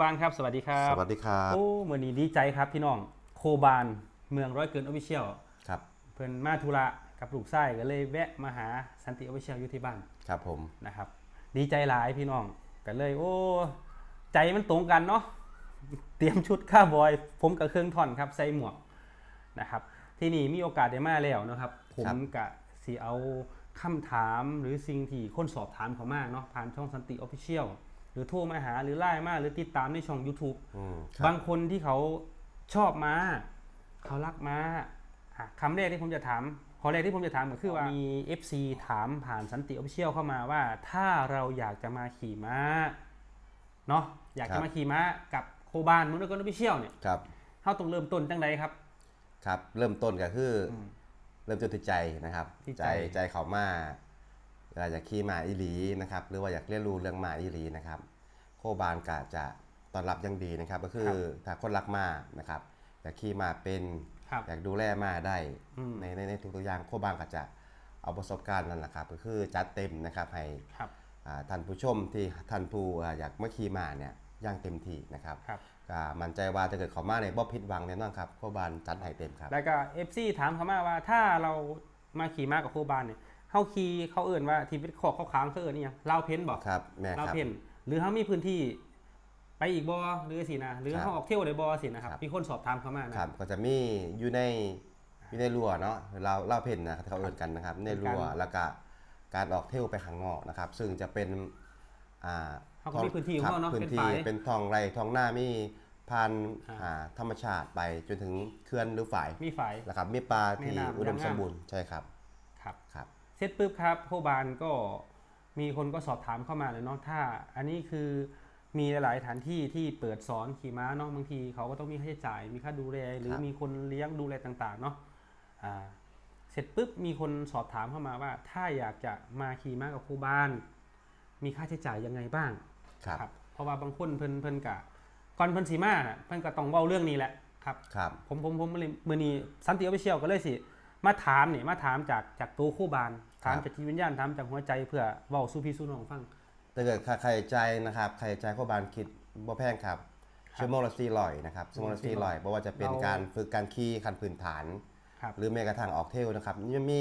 บานครับสวัสดีครับสวัสดีครับโอ้เมื่อนี้ดีใจครับพี่น้องโคบานเมืองร้อยเกินออฟฟิเชียลครับเพิ่นมาธุระกับลูกไส้ก็เลยแวะมาหาสันติออฟฟิเชียลอยู่ที่บ้านครับผมนะครับ ดีใจหลายพี่น้องก็เลย โอ้ ใจมันตรงกันเนาะเตรียมชุดข้าวบอย ผมกับเครื่องท่อนครับใส่หมวกนะครับที่นี่มีโอกาสได้มาแล้วนะครับ ผมกะสีเอาคำถามหรือสิ่งที่คนสอบถามเขามาเนาะผ่านช่องสันติออฟฟิเชียล หรือโทรมาหาหรือไลน์มาหรือติดตามในช่อง YouTube อืมครับบางคนที่เขาชอบม้าเขารักม้าอะคำแรกที่ผมจะถามข้อแรกที่ผมจะถามก็คือว่ามี FC ถามผ่านสันติออฟฟิเชียลเข้ามาว่า ถ้าเราอยากจะมาขี่ม้าเนาะอยากครัจะบมาขี่ม้ากับโคบานมนุษย์กออฟฟิเชียลเนี่ยครับเขาต้องเริ่มต้นจังใดครับ ครับ เริ่มต้นก็คืออมเริ่มต้นที่ใจนะครับที่ใจใจใจเขามา เวลาอยากขี่มาอีหลีนะครับหรือว่าอยากเรียนรู้เรื่องมาอีหลีนะครับ โคบานกะจะต้อนรับอยังดีนะครับ ก็คือถ้าคนรักมานะครับอยากขี่มาเป็นครับอยากดูแลมาได้อืมในในในทุกๆอย่างโคบานก็จะเอาประสบการณ์นั่นแหละครับก็คือจัดเต็มนะครับให้ครับอ่าท่านผู้ชมที่ท่านผู้อ่าอยากมาขี่มาเนี่ยอย่างเต็มที่นะครับครับก็มั่นใจว่าถ้าเกิดเขามาในบ่ผิดหวังแน่นอนครับโคบานจัดให้เต็มครับ แล้วก็ FC ถามเขามาว่าถ้าเรามาขี่ม้ากับโคบานเนี่ย เขาขี่เขาเอื่นว่าทีวิตขอกเขาค้างเขาเอื่นนี่ยังลาวเพ้นบอกครับแม่ลาวครับ เพ้นหรือเขามีพื้นที่ ไปอีกบอหรือสินะหรือครับเขาออกเที่ยวในบอสินะครับครับ มีคนสอบถามเขามานะ ครับก็จะมีอยู่ในอยู่ในรั้วเนาะเราเล่าเพ่นนะครับเขาเอ่นกันนะครับ ในรั้วเป็นการแล้วก็การออกเที่ยวไปข้างนอกนะครับ ซึ่งจะเป็นอ่าเขาก็มีพื้นที่ของครับเขาเนาะพื้เป็นนที่ฝ่ายเป็นท้องไร่ท้องหน้ามีพันอ่า อ่าธรรมชาติไปจนถึงเขื่อนหรือฝ่ายมีฝ่าย นะครับมีปลาที่แม่น้ำอุดมย่างงามสมบูรณ์ใช่ครับครับ ครับ เสร็จปุ๊บครับโคบานก็มีคนก็สอบถามเข้ามาเลยเนาะถ้า อันนี้คือมีหลายๆสถานที่ที่เปิดสอนขี่ม้าเนาะบางทีเขาก็ต้องมีค่าใช้จ่าย มีค่าดูแลหรือครับมีคนเลี้ยงดูแลต่างๆเนาะอ่าเสร็จปุ๊บมีคนสอบถามเข้ามาว่า ถ้าอยากจะมาขี่ม้ากับครูบาน มีค่าใช้จ่ายยังไงบ้างครับเพราะว่าบางคนเพิ่นเพิ่นกะก่อนเพิ่นสีมาน่ะเพิ่นก็ต้องเว้าเรื่องนี้แหละครับครับผมผมผมเลยมือนี้สันติออฟฟิเชียลก็เลยสิ มาถามนี่มาถามจากจากตัวคู่บานถามจากจิตวิญญาณถามจากหัวใจเพื่อเว้าสู่พี่สู่น้องฟังถ้าเกิดค่าใครใจายนะครับใครใจายโคบานคิดบ่แพงครับชั่วโมงละสี่ร้อยนะครับชั่วโมงละสี่ร้อยเพราะว่าจะเป็นเราการฝึกการขี่ขั้นพื้นฐานครับหรือแม้กระทั่งออกเทลนะครับยังมี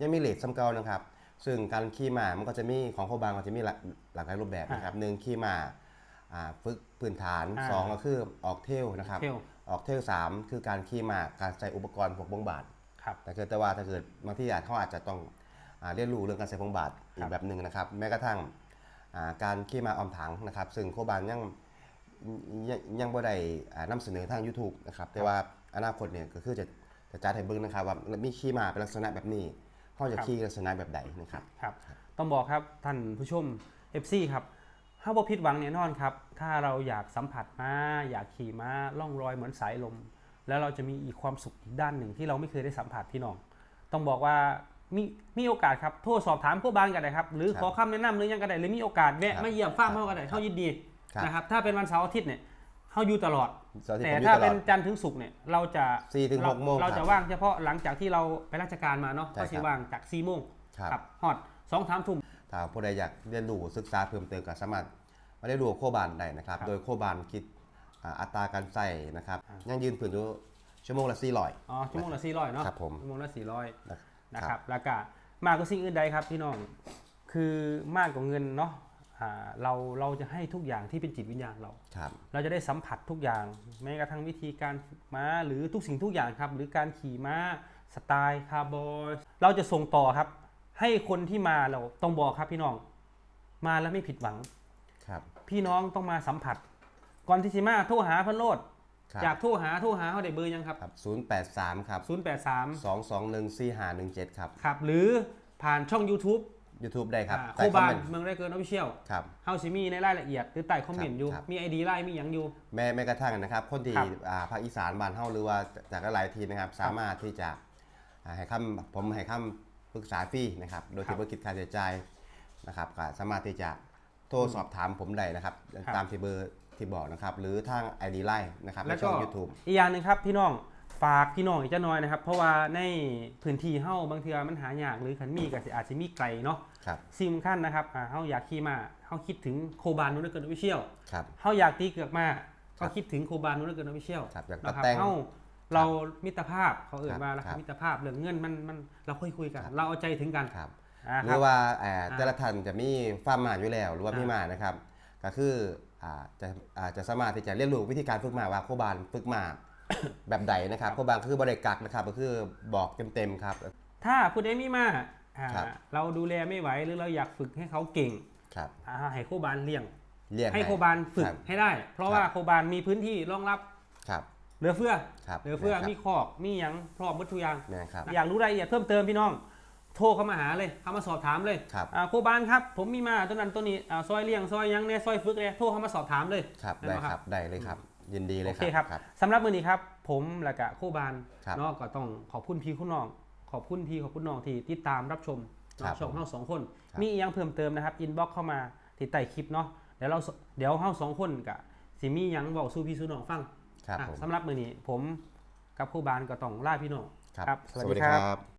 ยังมีเลทซ้ำเก่านะครับ ซึ่งการขี่ม้ามันก็จะมีของโคบางก็จะมีหลากหลากหลายรูปแบบนะครับหนึ่งขี่ม้าอ่าฝึกพื้นฐานอ่าสองก็คือออกเทลนะครับเที่ยวออกเทลสามคือการขี่ม้าการใช้อุปกรณ์พวกบงบาด ครับ แต่เกิดแต่ว่าถ้าเกิดบางที่อาจเขาอาจจะต้องอาเรียนรู้เรื่องการใช้พงบาทอีครักบแบบหนึ่งนะครับ แม้กระทั่งอ่าการขี่มาออมถังนะครับ ซึ่งโคบานยังยังยังบ่ได้อ่านำเสนอทาง YouTube นะครับ แต่ว่าอนาคตเนี่ยก็คือจะจะจัดให้เบิ่งนะครับว่ามีขี่มาเป็นลักษณะแบบนี้เขาจะขี่ลักษณะแบบใดนะครับครับต้องบอกครับท่านผู้ชม FC ครับถ้าบ่ผิดหวังแน่นอนครับ ถ้าเราอยากสัมผัสม้าอยากขี่ม้าล่องรอยเหมือนสายลม แล้วเราจะมีอีกความสุขอีกด้านหนึ่งที่เราไม่เคยได้สัมผัสพี่น้อง ต้องบอกว่ามีมีโอกาสครับโทรสอบถามผู้บานกันได้ครับ หรือครับขอคำแนะนำหรือยังก็ได้หรือมีโอกาสแวะครับมาเยี่ยมฟาร์มครับเฮาก็ได้ครับเฮายินดีครับนะครับถ้าเป็นวันเสาร์อาทิตย์เนี่ยเฮาอยู่ตลอด เสาร์อาทิตย์แต่ผมอยู่ถ้าตลเป็อนดจันทร์ถึงศุกร์เนี่ยเราจะสี่ถึงหกโมงเราครับจะว่างเฉพาะหลังจากที่เราไปราชการมาเนาะใช่ก็สิครับว่างจาก4โมงครับ ฮอด2 3ทุ่ม ถ้าผู้ใดอยากเรียนรู้ศึกษาเพิ่มเติมก็สามารถมาได้รู้กับโคบานได้นะครับ ครับ โดยโคบานคิด อ่าอัตราการใส่นะครับอ่ายังยืนผืนอยู่ชั่วโมงละ400อ๋อชั่วโมงละ400เนาะครับผมชั่วโมงละ400นะนะครับแล้วก็มากกว่าสิ่งอื่นใดครับพี่น้องคือมากกว่าเงินเนาะอ่าเราเราจะให้ทุกอย่างที่เป็นจิตวิญญาณเราครับเราจะได้สัมผัสทุกอย่างแม้กระทั่งวิธีการฝึกม้าหรือทุกสิ่งทุกอย่างครับ หรือการขี่ม้าสไตล์คาร์บอยเราจะส่งต่อครับ ให้คนที่มาเราต้องบอกครับพี่น้อง มาแล้วไม่ผิดหวังครับ พี่น้องต้องมาสัมผัส ก่อนที่สิมาโทรหาเพันโลดครับอยากโทรหาโทรหาเขาได้เบอร์ยังครับ ครับ083 ครับ 083 221 4517 ครับ ครับ หรือผ่านช่อง YouTube YouTube ได้ครับอ่าโคใต้คอมบาเมนนต์เมืองได้เกินออฟฟิเชียลครับ เฮาสิมีในรายละเอียด หรือใต้คอมเมนต์อยู่ ครับ มีไอดีไลน์มีหยังอยู่ แม้แม้กระทั่งนะครับ คนที่ครับอ่าภาคอีสานบ้านเฮาหรือว่าจากหลายๆทีนะครับ สามารถที่จะอ่าให้คำผมให้คำปรึกษาฟรีนะครับ โดยครัที่บบ่คิดค่าใช้จ่ายนะครับก็สามารถที่จะโทรสอบถามผมได้นะครับ ครับ ตามที่เบอร์ ที่บอกนะครับหรือทาง ID Line นะครับในแล้วช่ก็อง YouTube อีกอย่างหนึ่งครับพี่น้องฝากพี่น้องอีกจะน้อยนะครับ เพราะว่าในพื้นที่เฮาบางเทื่อมันหายากหรือขันมีก็สิอาจจะมีไกลเนาะครับ สิ่งสำคัญนะครับอ่าเฮาอยากขี่มาเฮาคิดถึงโคบานนู้นเกินออฟฟิเชียลครับ เฮาอยากตีเกือกมาก็คิดถึงโคบานนู้นเกินออฟฟิเชียลครับอยากตันะดครับแต่งเฮาเรามิตรภาพเขาเอ่ยครับว่าแล้วครับมิตรภาพเรื่องเงินมันมันเราค่อยคุยกัน ครับ เราเอาใจถึงกันครับ อ่าหครืรับ อว่าเอ่ออ่าแต่ละท่านจะมีฟาร์มหมาอยู่แล้ว หรือว่าอ่ามีมีหมานะครับ ก็คืออ่า จะอ่าจะสามารถที่จะเรียนรู้วิธีการฝึกหมาว่าโคบานฝึกหมาแบบใดนะครับโคบานก็คือบริกักนะครับ ก็คือบอกเต็มๆครับ ถ้าคุณเอมี่มาอ่าครับเราดูแลไม่ไหวหรือเราอยากฝึกให้เขาเก่งครับอ่าให้โคบานเลี้ยงเรียกให้โคบานฝึกครับให้ได้ เพราะครับว่าโคบานมีพื้นที่รองรับครับเหลือเฟือครับเหลือเฟือครับมีคอกมีหยังพร้อมหมดทุกอย่างแม่นครับอยากรู้รายละเอียดเพิ่มเติมพี่น้อง โทรเข้ามาหาเลยเข้ามาสอบถามเลยครับอ่าโคบานครับ ผมมีมาตัวนั้นตัวนี้อ่าซอยเลี้ยงซอยหยังเนี่ยซอยฝึกเลยโทรเข้ามาสอบถามเลยครับได้ได้ไหมครับได้เลยครับ ยินดีเลโอยคเคครัรับบครับสำหรับมือนี้ครับ ผมและกะโคบานครับ เนาะก็ต้องขอบคุณพี่คุณน้อง ขอบคุณพี่ขอบคุณน้องที่ติดตามรับชมครับเนาะช่องเฮาสองคน ครับ มีอีกอยังเพิ่มเติมนะครับอินบ็อกเข้ามาที่ใต้คลิปเนาะเดี๋ยวเราสเดี๋ยวเฮาสองคนกะสิมีหยังบอกสู้พี่สู้น้องฟังครับอะผมสำหรับมือนี้ผมกับโคบานก็ต้องลาพี่น้องครับครับสวัสดีครับ